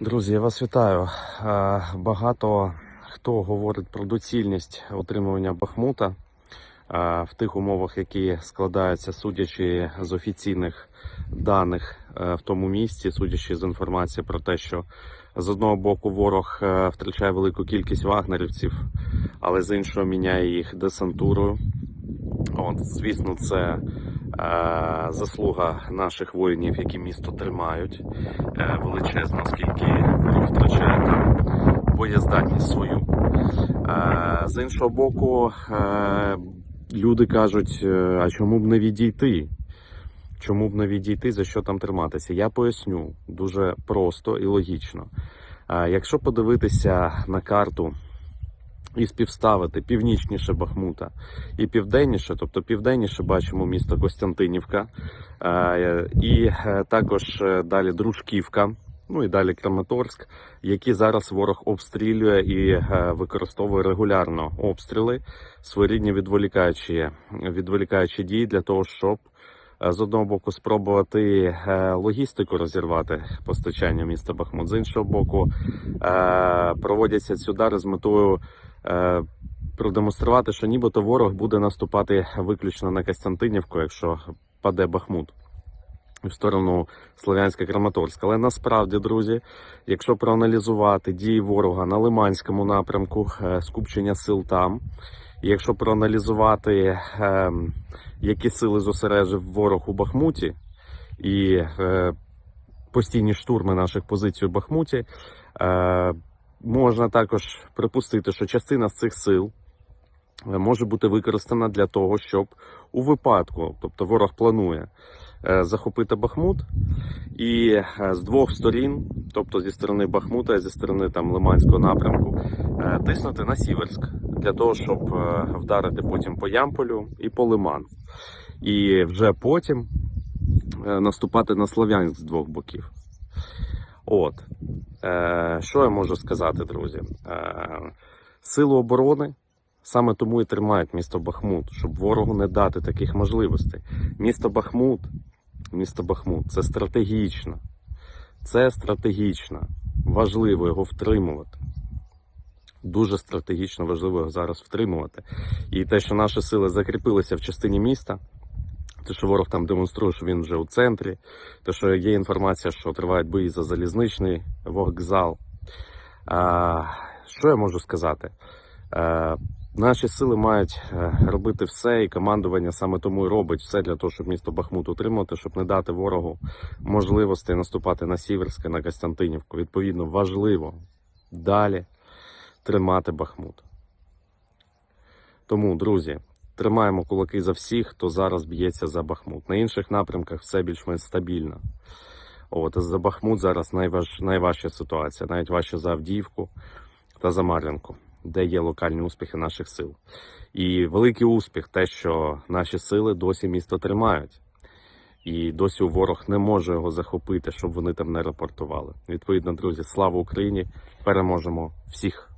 Друзі, я вас вітаю. Е, Багато хто говорить про доцільність отримування Бахмута е, в тих умовах, які складаються, судячи з офіційних даних е, в тому місці, судячи з інформації про те, що з одного боку ворог втрачає велику кількість вагнерівців, але з іншого міняє їх десантурою. От, звісно, це заслуга наших воїнів, які місто тримають е, величезно, оскільки ворог втрачає там боєздатність свою. Е, з іншого боку, е, люди кажуть, е, а чому б не відійти? Чому б не відійти, за що там триматися? Я поясню дуже просто і логічно. Е, якщо подивитися на карту і співставити північніше Бахмута і південніше, тобто південніше бачимо місто Костянтинівка, е, і е, також е, далі Дружківка. Ну і далі Краматорськ, які зараз ворог обстрілює і використовує регулярно обстріли, своєрідні відволікаючі, відволікаючі дії для того, щоб з одного боку спробувати логістику розірвати постачання міста Бахмут, з іншого боку, проводяться ці удари з метою продемонструвати, що нібито ворог буде наступати виключно на Костянтинівку, якщо паде Бахмут. В сторону Слов'янська Краматорська. Але насправді, друзі, якщо проаналізувати дії ворога на Лиманському напрямку, е, скупчення сил там, якщо проаналізувати, е, які сили зосереджив ворог у Бахмуті і е, постійні штурми наших позицій у Бахмуті, е, можна також припустити, що частина з цих сил е, може бути використана для того, щоб у випадку, тобто ворог планує е, захопити Бахмут, і е, з двох сторін, тобто зі сторони Бахмута зі сторони там Лиманського напрямку, тиснути на Сіверськ для того, щоб вдарити потім по Ямполю і по Лиману. І вже потім наступати на Слов'янськ з двох боків. От. Е, що я можу сказати, друзі? Е, сили оборони саме тому і тримають місто Бахмут, щоб ворогу не дати таких можливостей. Місто Бахмут, місто Бахмут це стратегічно. Це стратегічно. Важливо його втримувати. Дуже стратегічно важливо його зараз втримувати. І те, що наші сили закріпилися в частині міста, те, що ворог там демонструє, що він вже у центрі, те, що є інформація, що тривають бої за залізничний вокзал. А, що я можу сказати? Е, наші сили мають е, робити все, і командування саме тому і робить все для того, щоб місто Бахмут утримати, щоб не дати ворогу можливості наступати на Сіверське, на Костянтинівку. Відповідно, важливо далі тримати Бахмут. Тому, друзі, тримаємо кулаки за всіх, хто зараз б'ється за Бахмут. На інших напрямках все більш-менш стабільно. От, за Бахмут зараз найваж... найважча ситуація, навіть важче за Авдіївку та за Мар'їнку, де є локальні успіхи наших сил. І великий успіх те, що наші сили досі місто тримають. І досі ворог не може його захопити, щоб вони там не рапортували. Відповідно, друзі, слава Україні! Переможемо всіх!